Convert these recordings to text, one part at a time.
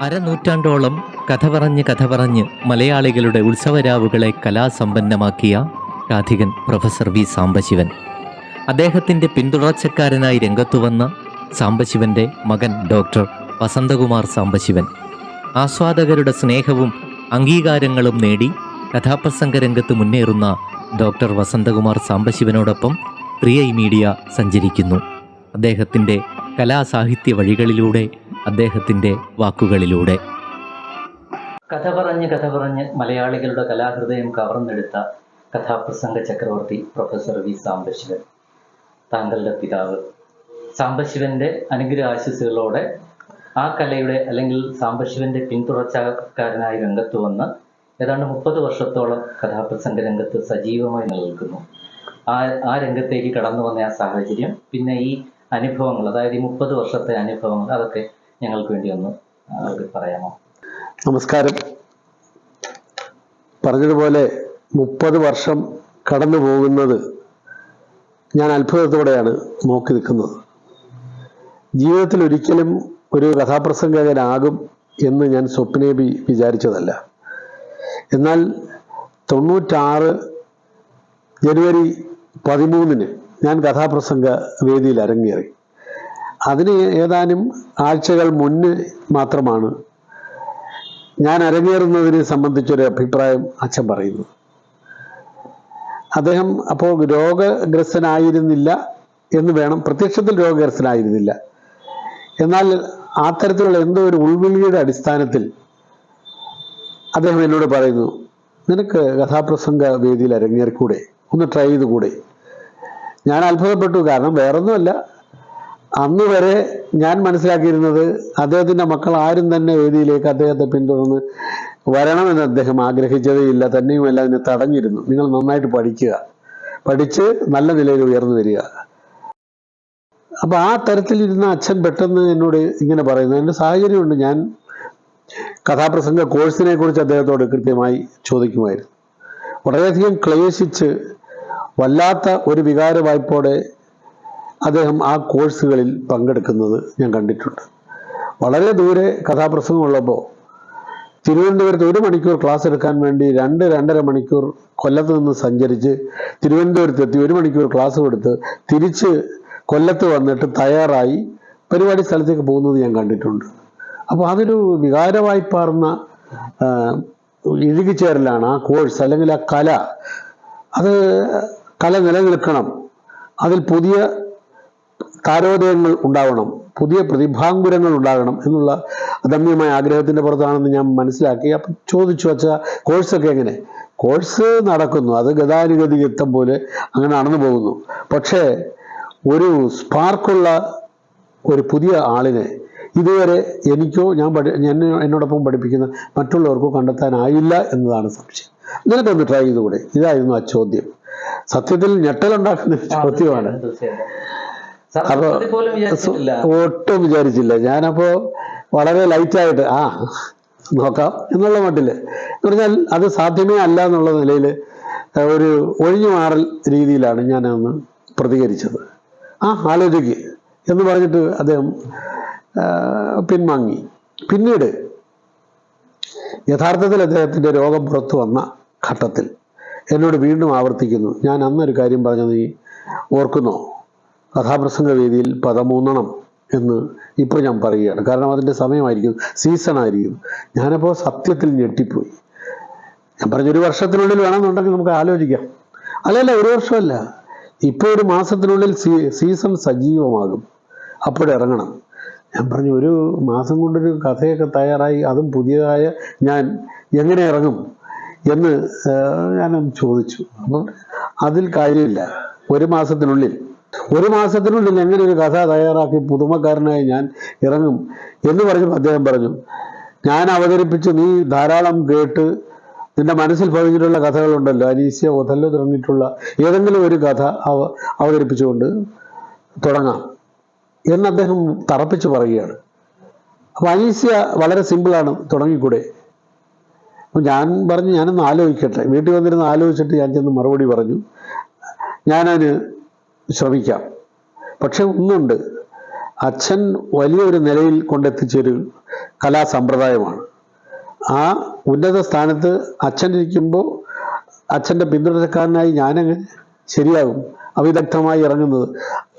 അരനൂറ്റാണ്ടോളം കഥ പറഞ്ഞ് കഥ പറഞ്ഞ് മലയാളികളുടെ ഉത്സവരാവുകളെ കലാസമ്പന്നമാക്കിയ രാധികൻ പ്രൊഫസർ വി സാംബശിവൻ. അദ്ദേഹത്തിന്റെ പിന്തുടർച്ചക്കാരനായി രംഗത്തുവന്ന സാംബശിവന്റെ മകൻ ഡോക്ടർ വസന്തകുമാർ സാംബശിവൻ. ആസ്വാദകരുടെ സ്നേഹവും അംഗീകാരങ്ങളും നേടി കഥാപ്രസംഗ രംഗത്ത് മുന്നേറുന്ന ഡോക്ടർ വസന്തകുമാർ സാംബശിവനോടൊപ്പം പ്രിയ മീഡിയ സഞ്ചരിക്കുന്നു. അദ്ദേഹത്തിന്റെ കലാസാഹിത്യ വഴികളിലൂടെ അദ്ദേഹത്തിന്റെ വാക്കുകളിലൂടെ. കഥ പറഞ്ഞ് കഥ പറഞ്ഞ് മലയാളികളുടെ കലാഹൃദയം കവർന്നെടുത്ത കഥാപ്രസംഗ ചക്രവർത്തി പ്രൊഫസർ വി സാംബശിവൻ താങ്കളുടെ പിതാവ്. സാംബശിവന്റെ അനുഗ്രഹ ആശിസുകളോടെ ആ കലയുടെ അല്ലെങ്കിൽ സാംബശിവന്റെ പിന്തുടർച്ചക്കാരനായി രംഗത്ത് വന്ന് ഏതാണ്ട് മുപ്പത് വർഷത്തോളം കഥാപ്രസംഗ രംഗത്ത് സജീവമായി നിലനിൽക്കുന്നു. ആ ആ രംഗത്തേക്ക് കടന്നു വന്ന ആ സാഹചര്യം പിന്നെ ഈ അനുഭവങ്ങൾ അതായത് ഈ മുപ്പത് വർഷത്തെ അനുഭവങ്ങൾ അതൊക്കെ ഞങ്ങൾക്ക് വേണ്ടി ഒന്ന് പറയാമോ? നമസ്കാരം. പറഞ്ഞതുപോലെ മുപ്പത് വർഷം കടന്നു പോകുന്നത് ഞാൻ അത്ഭുതത്തോടെയാണ് നോക്കി നിൽക്കുന്നത്. ജീവിതത്തിൽ ഒരിക്കലും ഒരു കഥാപ്രസംഗകനാകും എന്ന് ഞാൻ സ്വപ്നേബി വിചാരിച്ചതല്ല. എന്നാൽ തൊണ്ണൂറ്റാറ് ജനുവരി പതിമൂന്നിന് ഞാൻ കഥാപ്രസംഗ വേദിയിൽ അരങ്ങേറി. അതിന് ഏതാനും ആഴ്ചകൾ മുന്നേ മാത്രമാണ് ഞാൻ അരങ്ങേറുന്നതിനെ സംബന്ധിച്ചൊരു അഭിപ്രായം അച്ഛൻ പറയുന്നു അദ്ദേഹം അപ്പോൾ രോഗഗ്രസ്തനായിരുന്നില്ല എന്ന് വേണം പ്രത്യക്ഷത്തിൽ രോഗഗ്രസ്തനായിരുന്നില്ല. എന്നാൽ ആ തരത്തിലുള്ള എന്തോ ഒരു ഉൾവിളിയുടെ അടിസ്ഥാനത്തിൽ അദ്ദേഹം എന്നോട് പറയുന്നു നിനക്ക് കഥാപ്രസംഗ വേദിയിൽ അരങ്ങേറിക്കൂടെ? ഒന്ന് ട്രൈ ചെയ്തുകൂടെ? ഞാൻ അത്ഭുതപ്പെട്ടു. കാരണം വേറൊന്നുമല്ല. അന്ന് വരെ ഞാൻ മനസ്സിലാക്കിയിരുന്നത് അദ്ദേഹത്തിന്റെ മക്കൾ ആരും തന്നെ വേദിയിലേക്ക് അദ്ദേഹത്തെ പിന്തുടർന്ന് വരണമെന്ന് അദ്ദേഹം ആഗ്രഹിച്ചതേ ഇല്ല. തന്നെയുമല്ല അതിനെ തടഞ്ഞിരുന്നു. നിങ്ങൾ നന്നായിട്ട് പഠിക്കുക. പഠിച്ച് നല്ല നിലയിൽ ഉയർന്നു വരിക. അപ്പൊ ആ തരത്തിലിരുന്ന അച്ഛൻ പെട്ടെന്ന് എന്നോട് ഇങ്ങനെ പറയുന്നു. എന്റെ സാഹചര്യമുണ്ട്. ഞാൻ കഥാപ്രസംഗ കോഴ്സിനെ കുറിച്ച് അദ്ദേഹത്തോട് കൃത്യമായി ചോദിക്കുമായിരുന്നു. വളരെയധികം ക്ലേശിച്ച് വല്ലാത്ത ഒരു വികാര വായ്പോടെ അദ്ദേഹം ആ കോഴ്സുകളിൽ പങ്കെടുക്കുന്നത് ഞാൻ കണ്ടിട്ടുണ്ട്. വളരെ ദൂരെ കഥാപ്രസംഗമുള്ളപ്പോൾ തിരുവനന്തപുരത്ത് ഒരു മണിക്കൂർ ക്ലാസ് എടുക്കാൻ വേണ്ടി രണ്ട് രണ്ടര മണിക്കൂർ കൊല്ലത്ത് നിന്ന് സഞ്ചരിച്ച് തിരുവനന്തപുരത്ത് എത്തി ഒരു മണിക്കൂർ ക്ലാസ് കൊടുത്ത് തിരിച്ച് കൊല്ലത്ത് വന്നിട്ട് തയ്യാറായി പരിപാടി സ്ഥലത്തേക്ക് പോകുന്നത് ഞാൻ കണ്ടിട്ടുണ്ട്. അപ്പോൾ അതൊരു വികാരമായി പാർന്ന ഇഴുകിച്ചേരലാണ് ആ കോഴ്സ് അല്ലെങ്കിൽ ആ കല. അത് കല നിലനിൽക്കണം. അതിൽ പുതിയ താരോദയങ്ങൾ ഉണ്ടാവണം. പുതിയ പ്രതിഭാങ്കുരങ്ങൾ ഉണ്ടാകണം എന്നുള്ള അദമ്യമായ ആഗ്രഹത്തിന്റെ പുറത്താണെന്ന് ഞാൻ മനസ്സിലാക്കി. അപ്പം ചോദിച്ചു വച്ച കോഴ്സൊക്കെ എങ്ങനെ? കോഴ്സ് നടക്കുന്നു. അത് ഗതാനുഗതി യുദ്ധം പോലെ അങ്ങനെ നടന്നു പോകുന്നു. പക്ഷേ ഒരു സ്പാർക്കുള്ള ഒരു പുതിയ ആളിനെ ഇതുവരെ എനിക്കോ ഞാൻ പഠി ഞാൻ എന്നോടൊപ്പം പഠിപ്പിക്കുന്ന മറ്റുള്ളവർക്കോ കണ്ടെത്താനായില്ല എന്നതാണ് സംശയം. നിനക്കൊന്ന് ട്രൈ ചെയ്തുകൂടെ? ഇതായിരുന്നു ആ ചോദ്യം. സത്യത്തിൽ ഞെട്ടലുണ്ടാക്കുന്ന സത്യമാണ് ചോദ്യമാണ്. അപ്പൊ ഒട്ടും വിചാരിച്ചില്ല. ഞാനപ്പോ വളരെ ലൈറ്റായിട്ട് ആ നോക്കാം എന്നുള്ള മട്ടിൽ. എന്ന് പറഞ്ഞാൽ അത് സാധ്യമേ അല്ല എന്നുള്ള നിലയിൽ ഒരു ഒഴിഞ്ഞു മാറൽ രീതിയിലാണ് ഞാൻ അന്ന് പ്രതികരിച്ചത്. ആ ആലോചിക്ക് എന്ന് പറഞ്ഞിട്ട് അദ്ദേഹം പിൻവാങ്ങി. പിന്നീട് യഥാർത്ഥത്തിൽ അദ്ദേഹത്തിന്റെ രോഗം പുറത്തു വന്ന ഘട്ടത്തിൽ എന്നോട് വീണ്ടും ആവർത്തിക്കുന്നു. ഞാൻ അന്നൊരു കാര്യം പറഞ്ഞത് നീ ഓർക്കുന്നോ? കഥാപ്രസംഗ വേദിയിൽ പദമൂന്നണം എന്ന് ഇപ്പോൾ ഞാൻ പറയുകയാണ്. കാരണം അതിന്റെ സമയമായിരിക്കും സീസൺ ആയിരിക്കും ഞാനപ്പോൾ സത്യത്തിൽ ഞെട്ടിപ്പോയി. ഞാൻ പറഞ്ഞു ഒരു വർഷത്തിനുള്ളിൽ വേണമെന്നുണ്ടെങ്കിൽ നമുക്ക് ആലോചിക്കാം. അല്ലല്ല ഒരു വർഷമല്ല. ഇപ്പോൾ ഒരു മാസത്തിനുള്ളിൽ സീസൺ സജീവമാകും. അപ്പോഴിറങ്ങണം ഞാൻ പറഞ്ഞു ഒരു മാസം കൊണ്ടൊരു കഥയൊക്കെ തയ്യാറായി അതും പുതിയതായ ഞാൻ എങ്ങനെ ഇറങ്ങും? എന്ന് ഞാൻ ചോദിച്ചു. അപ്പം അതിൽ കാര്യമില്ല. ഒരു മാസത്തിനുള്ളിൽ. ഒരു മാസത്തിനുള്ളിൽ എങ്ങനെ ഒരു കഥ തയ്യാറാക്കി പുതുമക്കാരനായി ഞാൻ ഇറങ്ങും എന്ന് പറഞ്ഞു അദ്ദേഹം പറഞ്ഞു ഞാൻ അവതരിപ്പിച്ച് നീ ധാരാളം കേട്ട് നിന്റെ മനസ്സിൽ പതിഞ്ഞിട്ടുള്ള കഥകളുണ്ടല്ലോ. അനീസ്യ ഒതല്ലോ തുടങ്ങിയിട്ടുള്ള ഏതെങ്കിലും ഒരു കഥ അവ അവതരിപ്പിച്ചുകൊണ്ട് തുടങ്ങാം. എന്ന് അദ്ദേഹം തറപ്പിച്ച് പറയുകയാണ്. അപ്പൊ അനീസ്യ വളരെ സിമ്പിളാണ് തുടങ്ങിക്കൂടെ. അപ്പൊ ഞാൻ പറഞ്ഞു ഞാനൊന്ന് ആലോചിക്കട്ടെ. വീട്ടിൽ വന്നിരുന്ന് ആലോചിച്ചിട്ട് ഞാൻ ചെന്ന് മറുപടി പറഞ്ഞു. ഞാനതിന് ശ്രമിക്കാം. പക്ഷെ ഒന്നുണ്ട്. അച്ഛൻ വലിയൊരു നിലയിൽ കൊണ്ടെത്തിച്ചൊരു കലാസമ്പ്രദായമാണ്. ആ ഉന്നത സ്ഥാനത്ത് അച്ഛൻ ഇരിക്കുമ്പോൾ അച്ഛന്റെ പിന്തുടരക്കാരനായി ഞാനങ്ങ് ശരിയാകും. അവിദഗ്ധമായി ഇറങ്ങുന്നത്.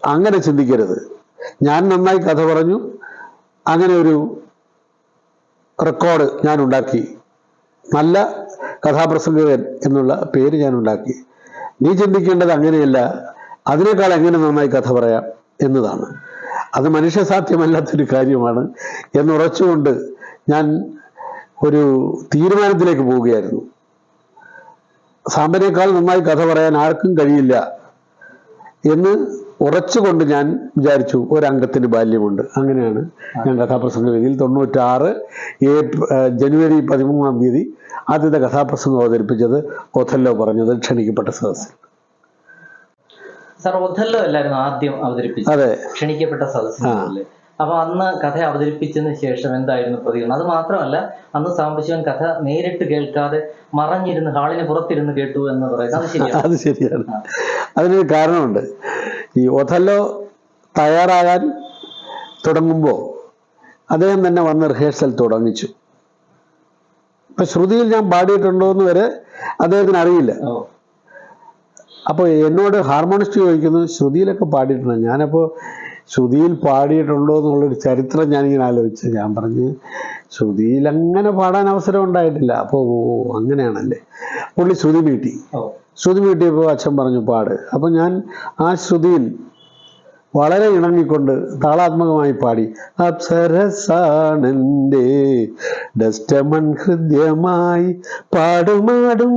അങ്ങനെ ചിന്തിക്കരുത്. ഞാൻ നന്നായി കഥ പറഞ്ഞു. അങ്ങനെ ഒരു റെക്കോർഡ് ഞാൻ ഉണ്ടാക്കി. നല്ല കഥാപ്രസംഗകൻ എന്നുള്ള പേര് ഞാൻ ഉണ്ടാക്കി നീ ചിന്തിക്കേണ്ടത് അങ്ങനെയല്ല. അതിനേക്കാൾ എങ്ങനെ നന്നായി കഥ പറയാം എന്നതാണ്. അത് മനുഷ്യസാധ്യമല്ലാത്തൊരു കാര്യമാണ് എന്നുറച്ചുകൊണ്ട് ഞാൻ ഒരു തീരുമാനത്തിലേക്ക് പോവുകയായിരുന്നു. സാമ്പനേക്കാൾ നന്നായി കഥ പറയാൻ ആർക്കും കഴിയില്ല എന്ന് ഉറച്ചുകൊണ്ട് ഞാൻ വിചാരിച്ചു ഒരംഗത്തിന് ബാല്യമുണ്ട്. അങ്ങനെയാണ് ഞാൻ കഥാപ്രസംഗ വേദിയിൽ തൊണ്ണൂറ്റാറ് ഏപ്രിൽ ജനുവരി പതിമൂന്നാം തീയതി ആദ്യത്തെ കഥാപ്രസംഗം അവതരിപ്പിച്ചത് ഒഥല്ലോ പറഞ്ഞത് ക്ഷണിക്കപ്പെട്ട സദസ്സിൽ. സാർ ഒഥല്ലോ അല്ലായിരുന്നു ആദ്യം അവതരിപ്പിച്ചത്. അതെ. ക്ഷണിക്കപ്പെട്ട സദസ്സിലെ അപ്പൊ അന്ന് കഥ അവതരിപ്പിച്ചതിന് ശേഷം എന്തായിരുന്നു പ്രതികരണം? അത് മാത്രമല്ല അന്ന് സാംബശിവൻ കഥ നേരിട്ട് കേൾക്കാതെ മറഞ്ഞിരുന്ന് ഹാളിന് പുറത്തിരുന്ന് കേട്ടു എന്ന് പറയുന്നത് അത് ശരിയാണ്. അത് ശരിയാണ്. അതിനൊരു കാരണമുണ്ട്. ഈ ഒഥല്ലോ തയ്യാറാകാൻ തുടങ്ങുമ്പോൾ അദ്ദേഹം തന്നെ വന്ന് റിഹേഴ്സൽ തുടങ്ങിച്ചു. ഇപ്പൊ ശ്രുതിയിൽ ഞാൻ പാടിയിട്ടുണ്ടോ എന്ന് വരെ അദ്ദേഹത്തിന് അറിയില്ല. അപ്പോൾ എന്നോട് ഹാർമോണിസ്റ്റ് ചോദിക്കുന്നു ശ്രുതിയിലൊക്കെ പാടിയിട്ടുണ്ട്? ഞാനപ്പോൾ ശ്രുതിയിൽ പാടിയിട്ടുണ്ടോ എന്നുള്ളൊരു ചരിത്രം ഞാനിങ്ങനെ ആലോചിച്ച്. ഞാൻ പറഞ്ഞ് ശ്രുതിയിൽ അങ്ങനെ പാടാൻ അവസരം ഉണ്ടായിട്ടില്ല. അപ്പോൾ ഓ അങ്ങനെയാണല്ലേ. പുള്ളി ശ്രുതി വീട്ടി ശ്രുതി വീട്ടിയപ്പോൾ അച്ഛൻ പറഞ്ഞു പാട്. അപ്പോൾ ഞാൻ ആ ശ്രുതിയിൽ വളരെ ഇണങ്ങിക്കൊണ്ട് താളാത്മകമായി പാടി. അപ്സരസാണെന്റെ ഡസ്റ്റമൺ ഹൃദ്യമായി പാടുമാടും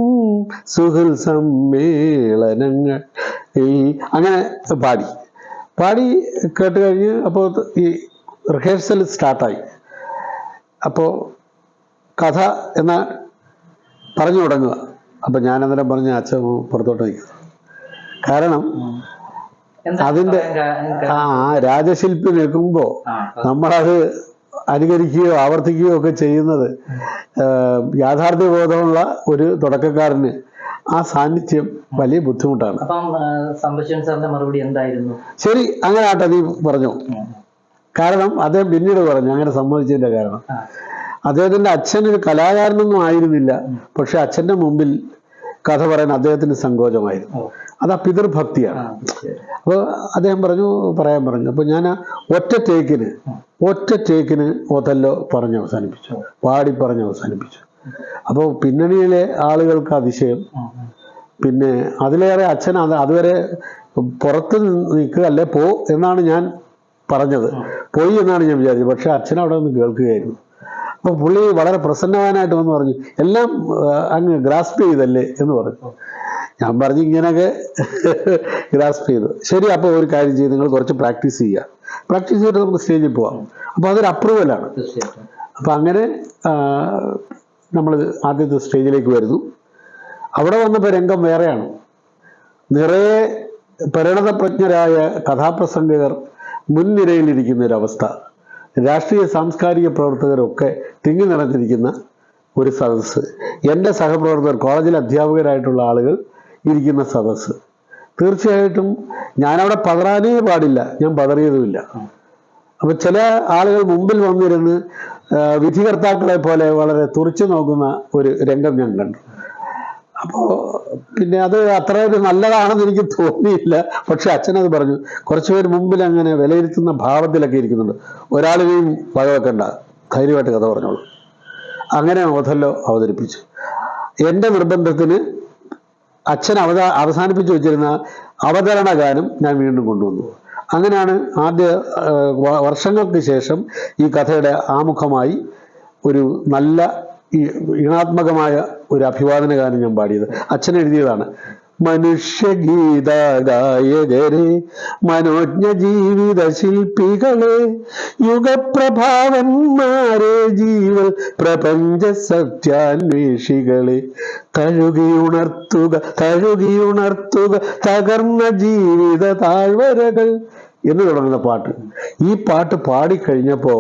സുഹൃൽ സമ്മേളനങ്ങൾ ഈ അങ്ങനെ പാടി. പാടി കേട്ട് കഴിഞ്ഞ് അപ്പോൾ ഈ റിഹേഴ്സൽ സ്റ്റാർട്ടായി. അപ്പോൾ കഥ എന്ന പറഞ്ഞു തുടങ്ങുക. അപ്പം ഞാൻ അന്നേരം പറഞ്ഞ അച്ഛൻ പുറത്തോട്ട് നിൽക്കുക കാരണം അതിന്റെ അതിന്റെ- ആ രാജശില്പി നിൽക്കുമ്പോൾ നമ്മളത് അനുകരിക്കുകയോ ആവർത്തിക്കുകയോ ഒക്കെ ചെയ്യുന്നത് യാഥാർത്ഥ്യബോധമുള്ള ഒരു തുടക്കക്കാരന് ആ സാന്നിധ്യം വലിയ ബുദ്ധിമുട്ടാണ്. മറുപടി എന്തായിരുന്നു? ശരി അങ്ങനെ ആട്ടെ നീ പറഞ്ഞു. കാരണം അദ്ദേഹം പിന്നീട് പറഞ്ഞു അങ്ങനെ സമ്മതിച്ചതിന്റെ കാരണം. അദ്ദേഹത്തിന്റെ അച്ഛൻ ഒരു കലാകാരനൊന്നും ആയിരുന്നില്ല. പക്ഷെ അച്ഛന്റെ മുമ്പിൽ കഥ പറയാൻ അദ്ദേഹത്തിന് സങ്കോചമായിരുന്നു. അത് ആ പിതൃഭക്തിയാണ് അപ്പോൾ അദ്ദേഹം പറഞ്ഞു പറയാൻ പറഞ്ഞു. അപ്പോൾ ഞാൻ ഒറ്റ ടേക്കിന് ഒറ്റ ടേക്കിന് ഓതല്ലോ പറഞ്ഞ് അവസാനിപ്പിച്ചു. പാടി പറഞ്ഞ് അവസാനിപ്പിച്ചു. അപ്പോൾ പിന്നണിയിലെ ആളുകൾക്ക് അതിശയം. പിന്നെ അതിലേറെ അച്ഛൻ അത് അതുവരെ പുറത്ത് നിൽക്കുക അല്ലേ പോ എന്നാണ് ഞാൻ പറഞ്ഞത്. പോയി എന്നാണ് ഞാൻ വിചാരിച്ചത്. പക്ഷെ അച്ഛൻ അവിടെ നിന്ന് കേൾക്കുകയായിരുന്നു. അപ്പോൾ പുള്ളി വളരെ പ്രസന്നവാനായിട്ട് വന്ന് പറഞ്ഞു എല്ലാം അങ്ങ് ഗ്രാസ്പ് ചെയ്തല്ലേ? എന്ന് പറഞ്ഞു. ഞാൻ പറഞ്ഞു ഇങ്ങനെയൊക്കെ ഗ്രാസ്പ് ചെയ്തു. ശരി അപ്പോൾ ഒരു കാര്യം ചെയ്ത് നിങ്ങൾ കുറച്ച് പ്രാക്ടീസ് ചെയ്യുക. പ്രാക്ടീസ് ചെയ്തിട്ട് നമുക്ക് സ്റ്റേജിൽ പോവാം. അപ്പോൾ അതൊരു അപ്രൂവലാണ്. അപ്പം അങ്ങനെ നമ്മൾ ആദ്യത്തെ സ്റ്റേജിലേക്ക് വരുന്നു. അവിടെ വന്നപ്പോൾ രംഗം വേറെയാണ്. നിറയെ പരിണതപ്രജ്ഞരായ കഥാപ്രസംഗകർ മുൻനിരയിലിരിക്കുന്ന ഒരവസ്ഥ രാഷ്ട്രീയ സാംസ്കാരിക പ്രവർത്തകരൊക്കെ തിങ്ങി നിറഞ്ഞിരിക്കുന്ന ഒരു സദസ്സ്. എന്റെ സഹപ്രവർത്തകർ കോളേജിലെ അധ്യാപകരായിട്ടുള്ള ആളുകൾ ഇരിക്കുന്ന സദസ്സ്. തീർച്ചയായിട്ടും ഞാനവിടെ പതറാനേ പാടില്ല. ഞാൻ പതറിയതുമില്ല. അപ്പൊ ചില ആളുകൾ മുമ്പിൽ വന്നിരുന്ന് വിധികർത്താക്കളെ പോലെ വളരെ തുറച്ചു നോക്കുന്ന ഒരു രംഗം ഞാൻ കണ്ടു. അപ്പോ പിന്നെ അത് അത്ര ഒരു നല്ലതാണെന്ന് എനിക്ക് തോന്നിയില്ല. പക്ഷെ അച്ഛനത് പറഞ്ഞു കുറച്ചുപേർ മുമ്പിൽ അങ്ങനെ വിലയിരുത്തുന്ന ഭാവത്തിലൊക്കെ ഇരിക്കുന്നുണ്ട്. ഒരാളിനെയും വകവെക്കണ്ട ധൈര്യമായിട്ട് കഥ പറഞ്ഞോളൂ. അങ്ങനെ ഓഥല്ലോ അവതരിപ്പിച്ചു. എന്റെ നിർബന്ധത്തിന് അച്ഛൻ അവത അവസാനിപ്പിച്ചു വെച്ചിരുന്ന അവതരണ ഗാനം ഞാൻ വീണ്ടും കൊണ്ടുവന്നു. അങ്ങനെയാണ് ആദ്യ വർഷങ്ങൾക്ക് ശേഷം ഈ കഥയുടെ ആമുഖമായി ഒരു നല്ല ഈ ഈണാത്മകമായ ഒരു അഭിവാദന ഗാനം ഞാൻ പാടിയത്. അച്ഛൻ എഴുതിയതാണ്. മനുഷ്യഗീത ഗായകരെ മനോജ്ഞ ജീവിത ശില്പികളെ യുഗപ്രഭാവന്മാരെ ജീവൽ പ്രപഞ്ച സത്യാന്വേഷികളെ തഴുകിയുണർത്തുക തഴുകിയുണർത്തുക തകർന്ന ജീവിത താഴ്വരകൾ എന്ന് തുടങ്ങുന്ന പാട്ട്. ഈ പാട്ട് പാടിക്കഴിഞ്ഞപ്പോ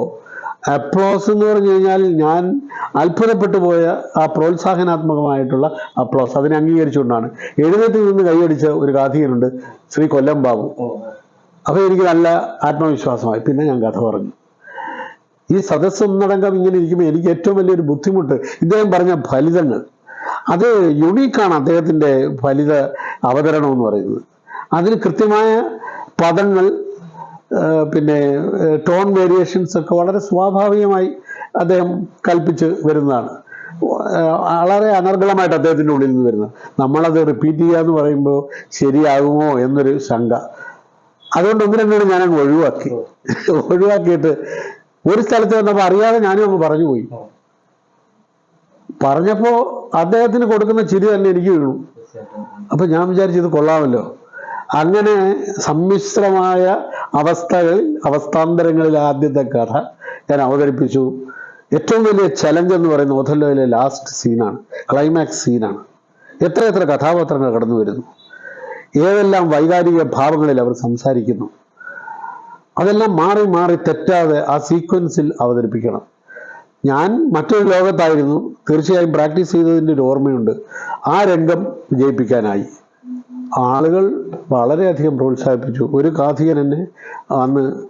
അപ്ലോസ് എന്ന് പറഞ്ഞു കഴിഞ്ഞാൽ ഞാൻ അത്ഭുതപ്പെട്ടു പോയ ആ പ്രോത്സാഹനാത്മകമായിട്ടുള്ള അപ്ലോസ് അതിനെ അംഗീകരിച്ചുകൊണ്ടാണ്. എഴുന്നേറ്റ് നിന്ന് കൈയടിച്ച ഒരു ഗാധികനുണ്ട് ശ്രീ കൊല്ലം ബാബു. അപ്പൊ എനിക്ക് നല്ല ആത്മവിശ്വാസമായി. പിന്നെ ഞാൻ കഥ പറഞ്ഞു. ഈ സദസ്സ് ഒന്നടങ്കം ഇങ്ങനെ ഇരിക്കുമ്പോൾ എനിക്ക് ഏറ്റവും വലിയൊരു ബുദ്ധിമുട്ട് ഇദ്ദേഹം പറഞ്ഞ ഫലിതങ്ങൾ. അത് യുണീക്കാണ് അദ്ദേഹത്തിന്റെ ഫലിത അവതരണം എന്ന് പറയുന്നത്. അതിന് കൃത്യമായ പദങ്ങൾ പിന്നെ ടോൺ വേരിയേഷൻസ് ഒക്കെ വളരെ സ്വാഭാവികമായി അദ്ദേഹം കൽപ്പിച്ച് വരുന്നതാണ്. വളരെ അനർഗളമായിട്ട് അദ്ദേഹത്തിന്റെ ഉള്ളിൽ നിന്ന് വരുന്നത്. നമ്മളത് റിപ്പീറ്റ് ചെയ്യുക എന്ന് പറയുമ്പോൾ ശരിയാകുമോ എന്നൊരു ശങ്ക. അതുകൊണ്ട് ഒന്ന് രണ്ടാണ് ഞാനങ്ങ് ഒഴിവാക്കി. ഒഴിവാക്കിയിട്ട് ഒരു സ്ഥലത്ത് വന്നപ്പോൾ അറിയാതെ ഞാനും അങ്ങ് പറഞ്ഞു പോയി. പറഞ്ഞപ്പോൾ അദ്ദേഹത്തിന് കൊടുക്കുന്ന ചിരി തന്നെ എനിക്ക് വീണു. അപ്പൊ ഞാൻ വിചാരിച്ചു ഇത് കൊള്ളാമല്ലോ. അങ്ങനെ സമ്മിശ്രമായ അവസ്ഥകളിൽ അവസ്ഥാന്തരങ്ങളിൽ ആദ്യത്തെ കഥ ഞാൻ അവതരിപ്പിച്ചു. ഏറ്റവും വലിയ ചലഞ്ച് എന്ന് പറയുന്ന ഓഥല്ലോയിലെ ലാസ്റ്റ് സീനാണ് ക്ലൈമാക്സ് സീനാണ് എത്ര എത്ര കഥാപാത്രങ്ങൾ കടന്നു വരുന്നു. ഏതെല്ലാം വൈകാരിക ഭാവങ്ങളിൽ അവർ സംസാരിക്കുന്നു. അതെല്ലാം മാറി മാറി തെറ്റാതെ ആ സീക്വൻസിൽ അവതരിപ്പിക്കണം. ഞാൻ മറ്റൊരു ലോകത്തായിരുന്നു തീർച്ചയായും പ്രാക്ടീസ് ചെയ്തതിന്റെ ഒരു ഓർമ്മയുണ്ട്. ആ രംഗം വിജയിപ്പിക്കാനായി. ആളുകൾ വളരെയധികം പ്രോത്സാഹിപ്പിച്ചു. ഒരു കാഥികൻ എന്നെ അന്ന്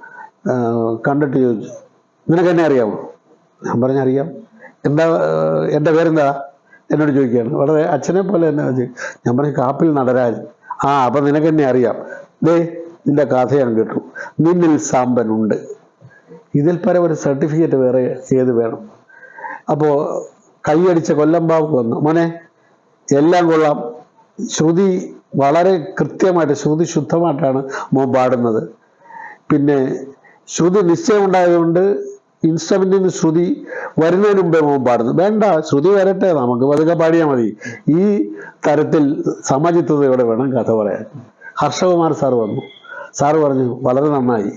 കണ്ടിട്ട് ചോദിച്ചു. നിനക്ക് എന്നെ അറിയാമോ? ഞാൻ പറഞ്ഞറിയാം എന്താ എന്റെ പേരെന്താ? എന്നോട് ചോദിക്കുകയാണ്. വളരെ അച്ഛനെ പോലെ തന്നെ. ഞാൻ പറഞ്ഞു കാപ്പിൽ നടരാജൻ. ആ അപ്പം നിനക്ക് എന്നെ അറിയാം. ദേ നിന്റെ കഥ ഞാൻ കേട്ടു. നിന്നിൽ സാമ്പനുണ്ട്. ഇതിൽ പരം ഒരു സർട്ടിഫിക്കറ്റ് വേറെ ഏത് വേണം? അപ്പോൾ കൈയടിച്ച കൊല്ലം ബാബു വന്നു. മോനെ എല്ലാം കൊള്ളാം. ശ്രുതി വളരെ കൃത്യമായിട്ട് ശ്രുതി ശുദ്ധമായിട്ടാണ് മോൻ പാടുന്നത്. പിന്നെ ശ്രുതി നിശ്ചയമുണ്ടായതുകൊണ്ട് ഇൻസ്ട്രുമെന്റിൽ നിന്ന് ശ്രുതി വരുന്നതിന് മുമ്പേ മോൻ പാടുന്നു. വേണ്ട ശ്രുതി വരട്ടെ നമുക്ക് പതുക്കെ പാടിയാൽ മതി. ഈ തരത്തിൽ സമചിത്വതയോടെ വേണം കഥ പറയാൻ. ഹർഷകുമാർ സാർ വന്നു. സാറ് പറഞ്ഞു വളരെ നന്നായി.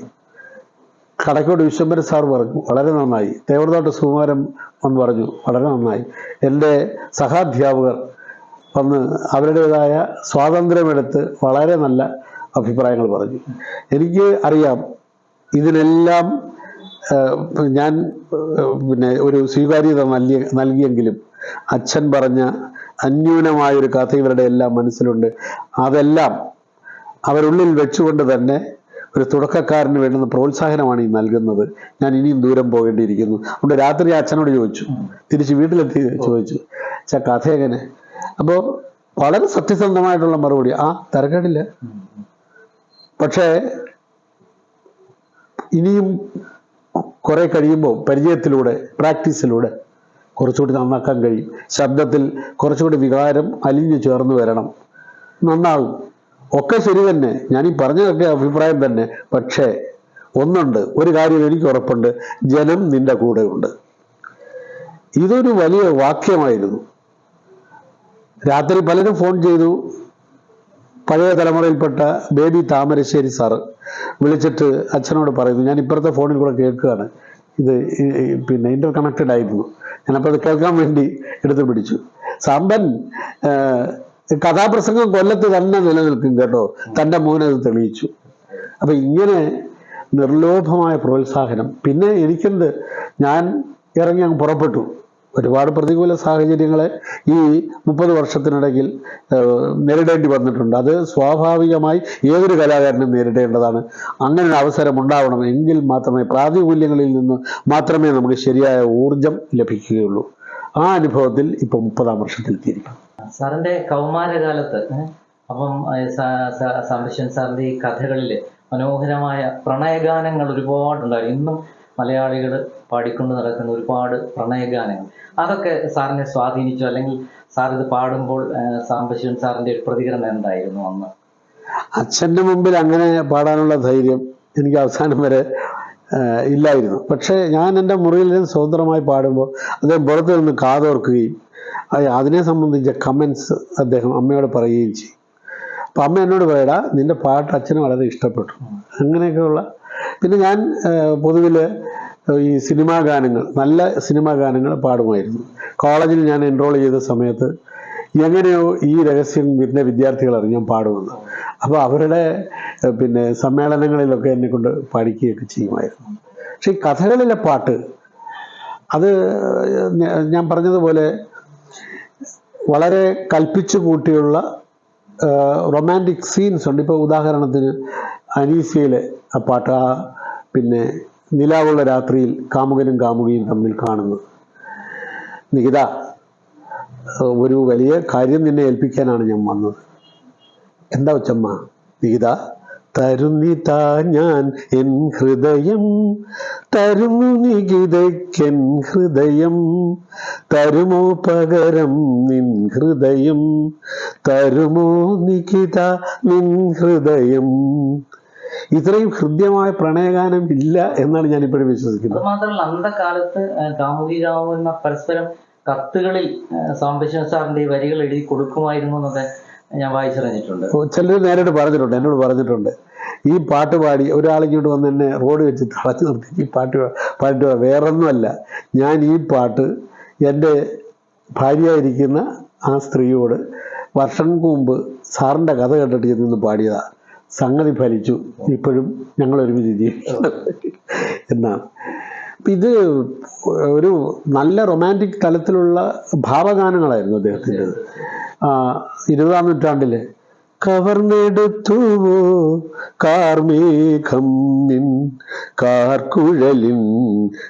കടക്കോട് വിശ്വംബര സാർ പറഞ്ഞു വളരെ നന്നായി. തേവടത്തോട്ട് സുകുമാരൻ വന്ന് പറഞ്ഞു വളരെ നന്നായി. എന്റെ സഹാധ്യാപകർ വന്ന് അവരുടേതായ സ്വാതന്ത്ര്യമെടുത്ത് വളരെ നല്ല അഭിപ്രായങ്ങൾ പറഞ്ഞു. എനിക്ക് അറിയാം ഇതിനെല്ലാം ഞാൻ പിന്നെ ഒരു സ്വീകാര്യത നൽകിയ നൽകിയെങ്കിലും അച്ഛൻ പറഞ്ഞ അന്യൂനമായൊരു കഥ ഇവരുടെ എല്ലാം മനസ്സിലുണ്ട്. അതെല്ലാം അവരുള്ളിൽ വെച്ചുകൊണ്ട് തന്നെ ഒരു തുടക്കക്കാരന് വേണ്ടുന്ന പ്രോത്സാഹനമാണ് ഈ നൽകുന്നത്. ഞാൻ ഇനിയും ദൂരം പോകേണ്ടിയിരിക്കുന്നു. അതുകൊണ്ട് രാത്രി അച്ഛനോട് ചോദിച്ചു. തിരിച്ച് വീട്ടിലെത്തി ചോദിച്ചു. അച്ഛാ കഥ എങ്ങനെ? അപ്പോൾ വളരെ സത്യസന്ധമായിട്ടുള്ള മറുപടി. ആ തരക്കേടില്ല. പക്ഷേ ഇനിയും കുറെ കഴിയുമ്പോൾ പരിചയത്തിലൂടെ പ്രാക്ടീസിലൂടെ കുറച്ചുകൂടി നന്നാക്കാൻ കഴിയും. ശബ്ദത്തിൽ കുറച്ചുകൂടി വികാരം അലിഞ്ഞു ചേർന്ന് വരണം. നന്നാകും ഒക്കെ ശരി തന്നെ. ഞാൻ ഈ പറഞ്ഞതൊക്കെ അഭിപ്രായം തന്നെ. പക്ഷേ ഒന്നുണ്ട്. ഒരു കാര്യം എനിക്ക് ഉറപ്പുണ്ട്. ജനം നിന്റെ കൂടെയുണ്ട്. ഇതൊരു വലിയ വാക്യമായിരുന്നു. രാത്രി പലരും ഫോൺ ചെയ്തു. പഴയ തലമുറയിൽപ്പെട്ട ബേബി താമരശ്ശേരി സാറ് വിളിച്ചിട്ട് അച്ഛനോട് പറയുന്നു ഞാൻ ഇപ്പുറത്തെ ഫോണിൽ കൂടെ കേൾക്കുകയാണ്. ഇത് പിന്നെ ഇന്റർ കണക്റ്റഡ് ആയിരുന്നു. ഞാനപ്പോൾ അത് കേൾക്കാൻ വേണ്ടി എടുത്തു പിടിച്ചു. സാമ്പൻ കഥാപ്രസംഗം കൊല്ലത്ത് തന്നെ നിലനിൽക്കും കേട്ടോ. തന്റെ മോനത് തെളിയിച്ചു. അപ്പൊ ഇങ്ങനെ നിർലോഭമായ പ്രോത്സാഹനം. പിന്നെ എനിക്കെന്ത്? ഞാൻ ഇറങ്ങി അങ്ങ് പുറപ്പെട്ടു. ഒരുപാട് പ്രതികൂല സാഹചര്യങ്ങളെ ഈ മുപ്പത് വർഷത്തിനിടയിൽ നേരിടേണ്ടി വന്നിട്ടുണ്ട്. അത് സ്വാഭാവികമായി ഏതൊരു കലാകാരനും നേരിടേണ്ടതാണ്. അങ്ങനെ ഒരു അവസരം ഉണ്ടാവണം എങ്കിൽ മാത്രമേ പ്രാതികൂല്യങ്ങളിൽ നിന്ന് മാത്രമേ നമുക്ക് ശരിയായ ഊർജം ലഭിക്കുകയുള്ളൂ. ആ അനുഭവത്തിൽ ഇപ്പൊ മുപ്പതാം വർഷത്തിലെത്തിയിരിക്കും സാറിന്റെ കൗമാരകാലത്ത് അപ്പം സംരക്ഷൻ സാറിന്റെ ഈ കഥകളിൽ മനോഹരമായ പ്രണയഗാനങ്ങൾ ഒരുപാടുണ്ടായിരുന്നു. ഇന്നും മലയാളികൾ പാടിക്കൊണ്ട് നടക്കുന്ന ഒരുപാട് പ്രണയഗാനങ്ങൾ. അതൊക്കെ സാറിനെ സ്വാധീനിച്ചു. അല്ലെങ്കിൽ സാർ ഇത് പാടുമ്പോൾ സാംബശിവൻ സാറിന്റെ പ്രതികരണം എന്തായിരുന്നു അന്ന്? അച്ഛന്റെ മുമ്പിൽ അങ്ങനെ പാടാനുള്ള ധൈര്യം എനിക്ക് അവസാനം വരെ ഇല്ലായിരുന്നു. പക്ഷേ ഞാൻ എന്റെ മുറിയിൽ നിന്ന് സ്വതന്ത്രമായി പാടുമ്പോൾ അദ്ദേഹം പുറത്ത് നിന്ന് കാതോർക്കുകയും അതിനെ സംബന്ധിച്ച കമൻസ് അദ്ദേഹം അമ്മയോട് പറയുകയും ചെയ്യും. അപ്പം അമ്മ എന്നോട് പറയടാ നിന്റെ പാട്ട് അച്ഛന് വളരെ ഇഷ്ടപ്പെട്ടു. അങ്ങനെയൊക്കെയുള്ള പിന്നെ ഞാൻ പൊതുവിൽ ഈ സിനിമാ ഗാനങ്ങൾ നല്ല സിനിമാ ഗാനങ്ങൾ പാടുമായിരുന്നു. കോളേജിൽ ഞാൻ എൻറോൾ ചെയ്ത സമയത്ത് എങ്ങനെയോ ഈ രഹസ്യം പിന്നെ വിദ്യാർത്ഥികൾ അറിഞ്ഞാൽ പാടുമെന്ന് അപ്പോൾ അവരുടെ പിന്നെ സമ്മേളനങ്ങളിലൊക്കെ എന്നെ കൊണ്ട് പാടിക്കുകയൊക്കെ ചെയ്യുമായിരുന്നു. പക്ഷെ ഈ കഥകളിലെ പാട്ട് അത് ഞാൻ പറഞ്ഞതുപോലെ വളരെ കൽപ്പിച്ചു കൂട്ടിയുള്ള റൊമാന്റിക് സീൻസ് ഉണ്ട്. ഇപ്പോൾ ഉദാഹരണത്തിന് അനീസിയയിലെ ആ പാട്ട് ആ പിന്നെ നിലാവുള്ള രാത്രിയിൽ കാമുകനും കാമുകയും തമ്മിൽ കാണുന്നു. നികിത ഒരു വലിയ കാര്യം നിന്നെ ഏൽപ്പിക്കാനാണ് ഞാൻ വന്നത്. എന്താ ഉച്ചമ്മ? നികിത തരുന്നിതാ ഞാൻ എൻ ഹൃദയം തരുന്നു നികിതയ്ക്കെൻ ഹൃദയം തരുമോ പകരം നിൻ ഹൃദയം തരുമോ നികിത നിൻ ഹൃദയം. ഇത്രയും ഹൃദ്യമായ പ്രണയഗാനം ഇല്ല എന്നാണ് ഞാൻ ഇപ്പോഴും വിശ്വസിക്കുന്നത്. അത് മാത്രമല്ല അന്നത്തെ കാലത്ത് ആ, എന്ന പരസ്പരം കത്തുകളിൽ ആ, സാറിന്റെ ഈ വരികൾ എഴുതി കൊടുക്കുമായിരുന്നു എന്നൊക്കെ ഞാൻ വായിച്ചറിഞ്ഞിട്ടുണ്ട്. ചിലർ നേരിട്ട് പറഞ്ഞിട്ടുണ്ട് എന്നോട് പറഞ്ഞിട്ടുണ്ട്. ഈ പാട്ട് പാടി ഒരാളിങ്ങോട്ട് വന്ന് എന്നെ റോഡ് വെച്ച് തളച്ചു നിർത്തി. ഈ പാട്ട് പാട്ട് വേറൊന്നുമല്ല. ഞാൻ ഈ പാട്ട് എന്റെ ഭാര്യയായിരിക്കുന്ന ആ സ്ത്രീയോട് വർഷങ്ങൾക്ക് മുമ്പ് സാറിന്റെ കഥ കേട്ടിട്ട് ചെന്ന് പാടിയതാ. സംഗതി ഫലിച്ചു. ഇപ്പോഴും ഞങ്ങൾ ഒരുമിച്ച് ജീവിക്കുന്നു. എന്നാണ് ഇത് ഒരു നല്ല റൊമാന്റിക് തലത്തിലുള്ള ഭാവഗാനങ്ങളായിരുന്നു അദ്ദേഹത്തിന്റെത് ആ ഇരുപതാം നൂറ്റാണ്ടിലെ. കവർന്നെടുത്തുവോ? കാർമേഘം നിൻ കാർക്കുഴലിൻ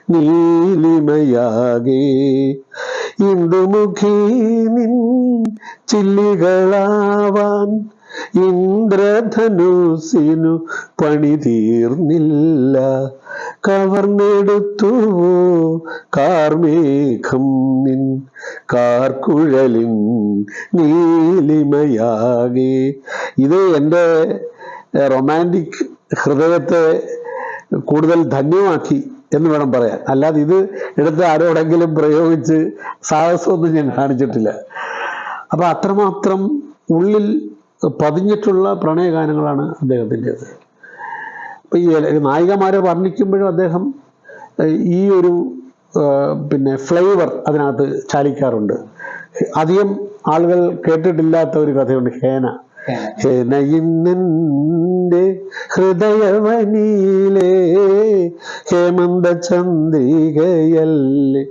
നീലിമയാകെ. ഇന്ദുമുഖി നിൻ ചില്ലികളാവാൻ ഇന്ദ്രധനുസിനു പണി തീർന്നില്ല. കവർന്നെടുത്തുവോ കാർമേഘം നിൻ കാർക്കുഴലിൻ നീലിമയാകെ. ഇത് എന്റെ റൊമാന്റിക് ഹൃദയത്തെ കൂടുതൽ ധന്യമാക്കി എന്ന് വേണം പറയാൻ. അല്ലാതെ ഇത് എടുത്ത് ആരോടെങ്കിലും പ്രയോഗിച്ച് സാഹസമൊന്നും ഞാൻ കാണിച്ചിട്ടില്ല. അപ്പൊ അത്രമാത്രം ഉള്ളിൽ പതിഞ്ഞിട്ടുള്ള പ്രണയഗാനങ്ങളാണ് അദ്ദേഹത്തിന്റെത്. അപ്പം ഈ നായികമാരെ വർണിക്കുമ്പോഴും അദ്ദേഹം ഈ ഒരു പിന്നെ ഫ്ലേവർ അതിനകത്ത് ചാലിക്കാറുണ്ട്. അധികം ആളുകൾ കേട്ടിട്ടില്ലാത്ത ഒരു കഥയുണ്ട് ഹേന. ഹേനയിന്നെ ഹൃദയവനിയിലേ ഹേമന്ത ചന്ദ്രികയല്ലേ?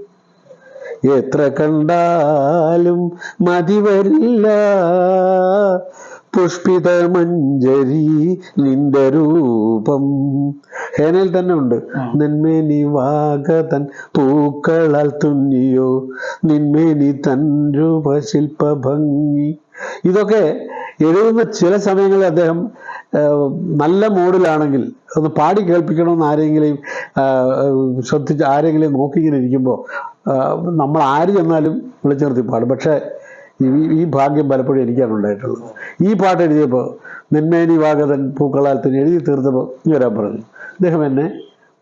എത്ര കണ്ടാലും മതി വരില്ല പുഷ്പിത മഞ്ജരി നിന്റെ രൂപം ഹേനയിൽ തന്നെ ഉണ്ട്. നിന്മേനി വാഗതൻ പൂക്കളാൽ തുന്നിയോ. നിന്മേനി തൻ രൂപശില്പ ഭംഗി ഇതൊക്കെ എഴുതുന്ന ചില സമയങ്ങളിൽ അദ്ദേഹം നല്ല മൂഡിലാണെങ്കിൽ ഒന്ന് പാടി കേൾപ്പിക്കണമെന്ന് ആരെങ്കിലും ശ്രദ്ധിച്ച് ആരെങ്കിലും നോക്കിങ്ങനെ ഇരിക്കുമ്പോൾ നമ്മൾ ആര് ചെന്നാലും വിളിച്ചു നിർത്തി പാടും. പക്ഷേ ഈ ഭാഗ്യം പലപ്പോഴും എനിക്കാണ് ഉണ്ടായിട്ടുള്ളത് ഈ പാട്ട് എഴുതിയപ്പോൾ നെന്മേനി വാഗതൻ പൂക്കളാൽ തന്നെ എഴുതി തീർത്തപ്പോൾ ഈ വരാൻ പറഞ്ഞു. അദ്ദേഹം എന്നെ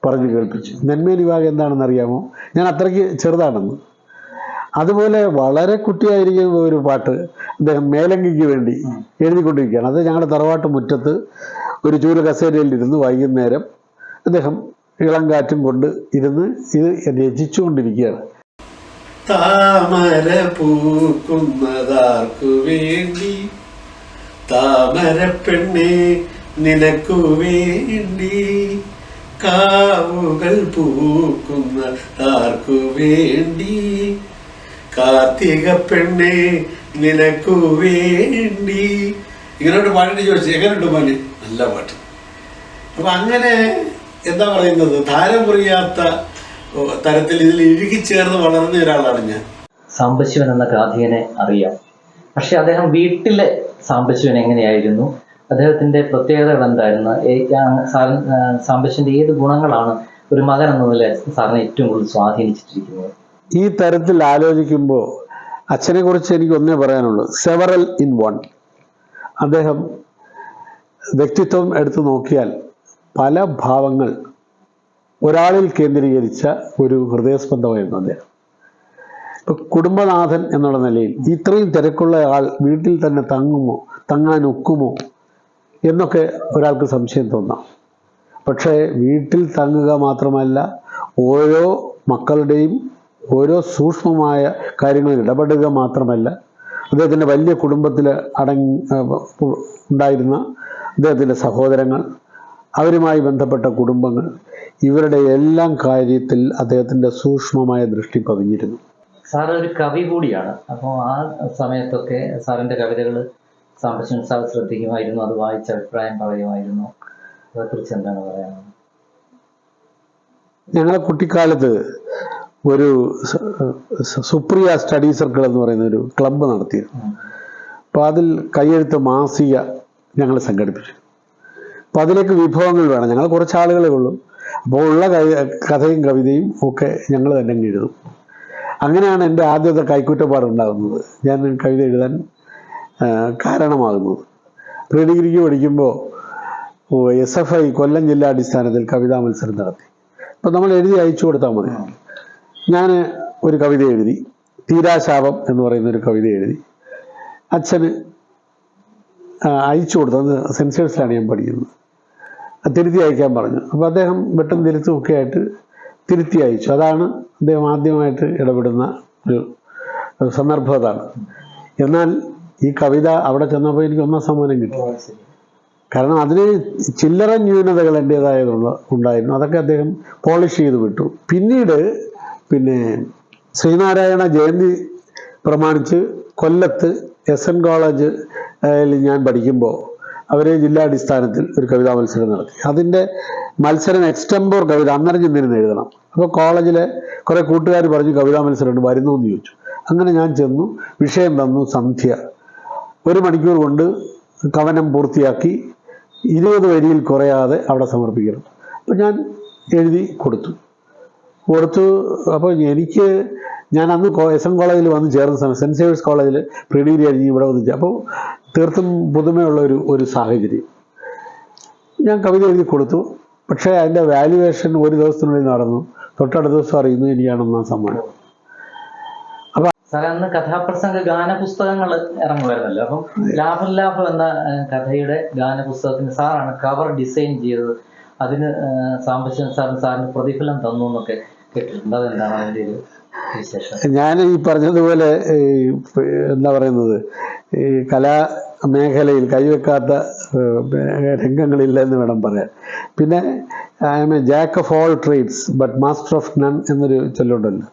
പറഞ്ഞു കേൾപ്പിച്ചു. നെന്മേനി വാഗ എന്താണെന്ന് അറിയാമോ ഞാൻ അത്രയ്ക്ക് ചെറുതാണെന്ന്. അതുപോലെ വളരെ കുട്ടിയായിരിക്കുന്ന ഒരു പാട്ട് അദ്ദേഹം മേലങ്കിക്ക് വേണ്ടി എഴുതിക്കൊണ്ടിരിക്കുകയാണ്. അത് ഞങ്ങളുടെ തറവാട്ട് മുറ്റത്ത് ഒരു ചൂൽ കസേരയിൽ ഇരുന്ന് വൈകുന്നേരം അദ്ദേഹം ഇളം കാറ്റും കൊണ്ട് ഇരുന്ന് ഇത് രചിച്ചുകൊണ്ടിരിക്കുകയാണ്. താമര പൂക്കുന്നതാർക്കു വേണ്ടി? താമര പെണ്ണെ നിനക്കു വേണ്ടി. കാവുകൾ പൂക്കുന്നതാർക്കു വേണ്ടി? കാർത്തിക പെണ്ണെ നിനക്കു വേണ്ടി. ഇങ്ങനോട്ട് പാട്ടിട്ട് ചോദിച്ചു. എങ്ങനെയുണ്ട് മോനെ? നല്ല പാട്ട്. അപ്പൊ അങ്ങനെ എന്താ പറയുന്നത്? താരം മുറിയാത്ത ഓ, തരത്തിൽ ഇതിൽ ഇഴുകിച്ചേർന്ന് വളർന്ന ഒരാളാണ് ഞാൻ. സാംബശിവൻ എന്ന ഗാധികനെ അറിയാം. പക്ഷെ അദ്ദേഹം വീട്ടിലെ സാംബശിവൻ എങ്ങനെയായിരുന്നു? അദ്ദേഹത്തിന്റെ പ്രത്യേകതകൾ എന്തായിരുന്നു? സാംബശിവന്റെ ഏത് ഗുണങ്ങളാണ് ഒരു മകൻ എന്ന നില സാറിനെ ഏറ്റവും കൂടുതൽ സ്വാധീനിച്ചിട്ടിരിക്കുന്നത്? ഈ തരത്തിൽ ആലോചിക്കുമ്പോൾ അച്ഛനെ കുറിച്ച് എനിക്ക് ഒന്നേ പറയാനുള്ളൂ. സെവറൽ ഇൻ വൺ അദ്ദേഹം വ്യക്തിത്വം എടുത്തു നോക്കിയാൽ പല ഭാവങ്ങൾ ഒരാളിൽ കേന്ദ്രീകരിച്ച ഒരു ഹൃദയസ്പന്ദമായിരുന്നു അദ്ദേഹം. ഇപ്പൊ കുടുംബനാഥൻ എന്നുള്ള നിലയിൽ ഇത്രയും തിരക്കുള്ള ആൾ വീട്ടിൽ തന്നെ തങ്ങുമോ തങ്ങാൻ ഒക്കുമോ എന്നൊക്കെ ഒരാൾക്ക് സംശയം തോന്നാം. പക്ഷേ വീട്ടിൽ തങ്ങുക മാത്രമല്ല ഓരോ മക്കളുടെയും ഓരോ സൂക്ഷ്മമായ കാര്യങ്ങളിൽ ഇടപെടുക മാത്രമല്ല അദ്ദേഹത്തിന്റെ വലിയ കുടുംബത്തിൽ അടങ്ങി ഉണ്ടായിരുന്ന അദ്ദേഹത്തിന്റെ സഹോദരങ്ങൾ അവരുമായി ബന്ധപ്പെട്ട കുടുംബങ്ങൾ ഇവരുടെ എല്ലാം കാര്യത്തിൽ അദ്ദേഹത്തിന്റെ സൂക്ഷ്മമായ ദൃഷ്ടി പതിഞ്ഞിരുന്നു. സാർ ഒരു കവി കൂടിയാണ്. അപ്പോൾ ആ സമയത്തൊക്കെ സാറിന്റെ കവിതകൾ സാമ്പശിവൻ സാർ ശ്രദ്ധിക്കുമായിരുന്നു അത് വായിച്ച അഭിപ്രായം പറയുമായിരുന്നു. അതേക്കുറിച്ച് എന്താണ് പറയാനുള്ളത്? ഞങ്ങളെ കുട്ടിക്കാലത്ത് ഒരു സുപ്രിയ സ്റ്റഡി സർക്കിൾ എന്ന് പറയുന്ന ഒരു ക്ലബ്ബ് നടത്തിയിരുന്നു. അപ്പോൾ അതിൽ കയ്യെഴുത്ത് മാസിക ഞങ്ങൾ സംഘടിപ്പിച്ചു. അപ്പോൾ അതിലേക്ക് വിഭവങ്ങൾ വേണം. ഞങ്ങൾ കുറച്ച് ആളുകളേ ഉള്ളൂ. അപ്പോൾ ഉള്ള കഥയും കവിതയും ഒക്കെ ഞങ്ങൾ തന്നെ എഴുതും. അങ്ങനെയാണ് എന്റെ ആദ്യത്തെ കൈക്കുറ്റപ്പാടുണ്ടാകുന്നത് ഞാൻ കവിത എഴുതാൻ കാരണമാകുന്നത്. പ്രീ ഡിഗ്രിക്ക് പഠിക്കുമ്പോൾ എസ് എഫ് ഐ കൊല്ലം ജില്ലാ അടിസ്ഥാനത്തിൽ കവിതാ മത്സരം നടത്തി. അപ്പോൾ നമ്മൾ എഴുതി അയച്ചു കൊടുത്താൽ മതി. ഞാൻ ഒരു കവിത എഴുതി. തീരാശാപം എന്ന് പറയുന്ന ഒരു കവിത എഴുതി. അച്ഛന് അയച്ചു കൊടുത്തത് സെൻസേഴ്സിലാണ് ഞാൻ പഠിക്കുന്നത്. തിരുത്തി അയക്കാൻ പറഞ്ഞു. അപ്പോൾ അദ്ദേഹം വെട്ടും തിരുത്തും ഒക്കെ ആയിട്ട് തിരുത്തി അയച്ചു. അതാണ് അദ്ദേഹം ആദ്യമായിട്ട് ഇടപെടുന്ന ഒരു സന്ദർഭം അതാണ് എന്നാൽ ഈ കവിത അവിടെ ചെന്നപ്പോൾ എനിക്ക് ഒന്നാം സമ്മാനം കിട്ടി. കാരണം അതിന് ചില്ലറ ന്യൂനതകൾ എന്റേതായതുള്ള ഉണ്ടായിരുന്നു. അതൊക്കെ അദ്ദേഹം പോളിഷ് ചെയ്ത് വിട്ടു. പിന്നീട് പിന്നെ ശ്രീനാരായണ ജയന്തി പ്രമാണിച്ച് കൊല്ലത്ത് എസ് എൻ കോളേജ് ഞാൻ പഠിക്കുമ്പോൾ അവർ ജില്ലാടിസ്ഥാനത്തിൽ ഒരു കവിതാ മത്സരം നടത്തി. അതിന്റെ മത്സരം എക്സ്റ്റംബോർ കവിത അന്നേരം എഴുതണം. അപ്പോൾ കോളേജിലെ കുറേ കൂട്ടുകാർ പറഞ്ഞു കവിതാ മത്സരം ഉണ്ട് വരുന്നു എന്ന് ചോദിച്ചു. അങ്ങനെ ഞാൻ ചെന്നു വിഷയം തന്നു സന്ധ്യ. ഒരു മണിക്കൂർ കൊണ്ട് കവനം പൂർത്തിയാക്കി ഇരുപത് വരിയിൽ കുറയാതെ അവിടെ സമർപ്പിക്കണം. അപ്പോൾ ഞാൻ എഴുതി കൊടുത്തു. കൊടുത്തു അപ്പോൾ എനിക്ക് ഞാൻ അന്ന് എസ് എം കോളേജിൽ വന്ന് ചേർന്ന സമയം സെന്റ് കോളേജിൽ പ്രീ ഡിഗ്രി കഴിഞ്ഞ് ഇവിടെ വന്നിട്ട് അപ്പോൾ തീർത്തും പുതുമയുള്ള ഒരു ഒരു സാഹചര്യം. ഞാൻ കവിത എഴുതി കൊടുത്തു. പക്ഷേ അതിന്റെ വാല്യുവേഷൻ ഒരു ദിവസത്തിനുള്ളിൽ നടന്നു. തൊട്ടടുത്ത ദിവസം അറിയുന്നു എനിക്കാണ് ഒന്നാം സമ്മാനം സാറേ അന്ന് കഥാപ്രസംഗ ഗാനപുസ്തകങ്ങൾ ഇറങ്ങുമായിരുന്നല്ലോ. അപ്പം ലാഭം ലാഭം എന്ന കഥയുടെ ഗാനപുസ്തകത്തിന് സാറാണ് കവർ ഡിസൈൻ ചെയ്തത്. അതിന് സാമ്പശിവൻ സാറിന് സാറിന് പ്രതിഫലം തന്നു എന്നൊക്കെ കേട്ടിട്ടുണ്ട്. അതെന്താണ് അതിന്റെ ഒരു ഞാൻ ഈ പറഞ്ഞതുപോലെ എന്താ പറയുന്നത് ഈ കലാ മേഖലയിൽ കൈവെക്കാത്ത രംഗങ്ങളില്ല എന്ന് വേണം പറയാൻ. പിന്നെ I'm a jack of all trades but master of none എന്നൊരു ചൊല്ലുണ്ടല്ലോ.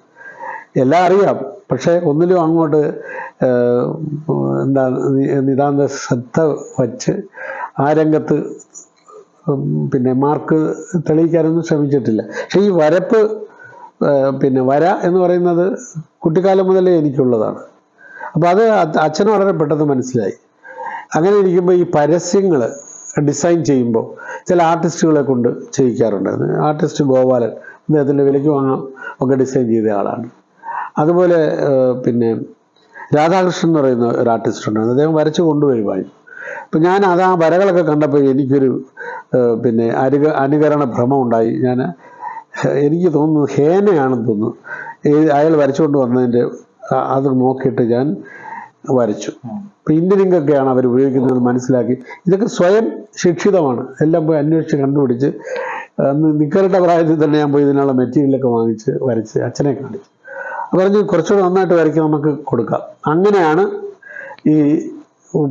എല്ലാം അറിയാം പക്ഷേ ഒന്നിലും അങ്ങോട്ട് എന്താ നിതാന്ത ശ്രദ്ധ വച്ച് ആ രംഗത്ത് പിന്നെ മാർക്ക് തെളിയിക്കാനൊന്നും ശ്രമിച്ചിട്ടില്ല. പക്ഷേ ഈ വരപ്പ് പിന്നെ വര എന്ന് പറയുന്നത് കുട്ടിക്കാലം മുതലേ എനിക്കുള്ളതാണ്. അപ്പോൾ അത് അച്ഛൻ വളരെ പെട്ടെന്ന് മനസ്സിലായി. അങ്ങനെ ഇരിക്കുമ്പോൾ ഈ പരസ്യങ്ങൾ ഡിസൈൻ ചെയ്യുമ്പോൾ ചില ആർട്ടിസ്റ്റുകളെ കൊണ്ട് ചെയ്യിക്കാറുണ്ടായിരുന്നു ആർട്ടിസ്റ്റ് ഗോപാലൻ അദ്ദേഹത്തിന്റെ വിലയ്ക്ക് വാങ്ങാം ഒക്കെ ഡിസൈൻ ചെയ്ത ആളാണ്. അതുപോലെ പിന്നെ രാധാകൃഷ്ണൻ എന്ന് പറയുന്ന ഒരു ആർട്ടിസ്റ്റ് ഉണ്ടായിരുന്നു അദ്ദേഹം വരച്ച് കൊണ്ടുവരുമായിരുന്നു അപ്പം ഞാൻ അത് ആ വരകളൊക്കെ കണ്ടപ്പോൾ എനിക്കൊരു പിന്നെ അനുക അനുകരണ ഭ്രമം ഉണ്ടായി. ഞാൻ എനിക്ക് തോന്നുന്നത് ഹേനയാണെന്ന് തോന്നുന്നു. അയാൾ വരച്ചുകൊണ്ട് വന്നതിന്റെ അത് നോക്കിയിട്ട് ഞാൻ വരച്ചു. ഇപ്പം ഇന്ത്യൻ ഇങ്കൊക്കെയാണ് അവർ ഉപയോഗിക്കുന്നത് മനസ്സിലാക്കി. ഇതൊക്കെ സ്വയം ശിക്ഷിതമാണ്. എല്ലാം പോയി അന്വേഷിച്ച് കണ്ടുപിടിച്ച് നിക്കറിട്ട പ്രായത്തിൽ തന്നെ ഞാൻ പോയി ഇതിനുള്ള മെറ്റീരിയലൊക്കെ വാങ്ങിച്ച് വരച്ച് അച്ഛനെ കാണിച്ചു. അപ്പോൾ പറഞ്ഞു കുറച്ചുകൂടെ നന്നായിട്ട് വരയ്ക്കാൻ നമുക്ക് കൊടുക്കാം. അങ്ങനെയാണ് ഈ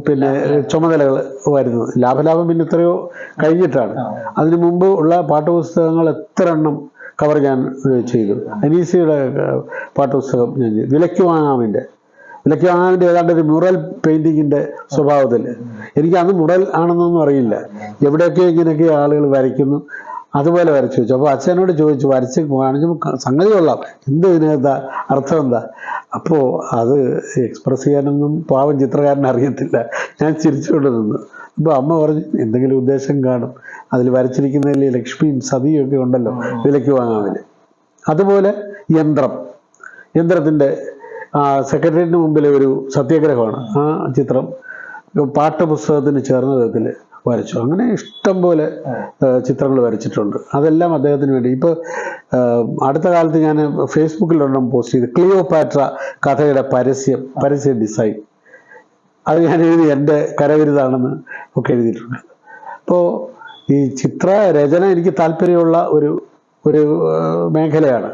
പിന്നെ ചുമതലകൾ വരുന്നത്. ലാഭലാഭം പിന്നെ എത്രയോ കഴിഞ്ഞിട്ടാണ്. അതിനു മുമ്പ് ഉള്ള പാഠപുസ്തകങ്ങൾ എത്ര എണ്ണം കവർ ഞാൻ ചെയ്തു. അനീസിയുടെ പാഠപുസ്തകം ഞാൻ ചെയ്തു. വിലയ്ക്ക് വാങ്ങാമിന്റെ ഏതാണ്ട് ഒരു മുറൽ പെയിന്റിങ്ങിന്റെ സ്വഭാവത്തിൽ. എനിക്ക് അന്ന് മുറൽ ആണെന്നൊന്നും അറിയില്ല. എവിടെയൊക്കെ ഇങ്ങനെയൊക്കെ ആളുകൾ വരയ്ക്കുന്നു അതുപോലെ വരച്ചു വെച്ചു. അപ്പോൾ അച്ഛനോട് ചോദിച്ചു വരച്ച് കാണിച്ചപ്പോൾ സംഗതി കൊള്ളാം. എന്ത് ഇതിനെന്താ അർത്ഥം എന്താ? അപ്പോൾ അത് എക്സ്പ്രസ് ചെയ്യാനൊന്നും പാവം ചിത്രകാരൻ അറിയത്തില്ല. ഞാൻ ചിരിച്ചുകൊണ്ട് നിന്നു. അപ്പോൾ അമ്മ പറഞ്ഞു എന്തെങ്കിലും ഉദ്ദേശം കാണും. അതിൽ വരച്ചിരിക്കുന്നതിൽ ലക്ഷ്മിയും സതിയും ഒക്കെ ഉണ്ടല്ലോ വിലയ്ക്ക് വാങ്ങാവില്ല അതുപോലെ യന്ത്രം. യന്ത്രത്തിന്റെ സെക്രട്ടേറിയറ്റിന് മുമ്പിലെ ഒരു സത്യാഗ്രഹമാണ്. ആ ചിത്രം പാഠപുസ്തകത്തിന് ചേർന്ന വിധത്തിൽ വരച്ചു. അങ്ങനെ ഇഷ്ടം പോലെ ചിത്രങ്ങൾ വരച്ചിട്ടുണ്ട്. അതെല്ലാം അദ്ദേഹത്തിന് വേണ്ടി. ഇപ്പോൾ അടുത്ത കാലത്ത് ഞാൻ ഫേസ്ബുക്കിലൊരെണ്ണം പോസ്റ്റ് ചെയ്ത്. ക്ലിയോപാട്ര കഥയുടെ പരസ്യം പരസ്യ ഡിസൈൻ. അത് ഞാൻ എഴുതി എന്റെ കരവിരുതാണെന്ന് ഒക്കെ എഴുതിയിട്ടുണ്ട്. അപ്പോൾ ഈ ചിത്ര രചന എനിക്ക് താല്പര്യമുള്ള ഒരു ഒരു മേഖലയാണ്.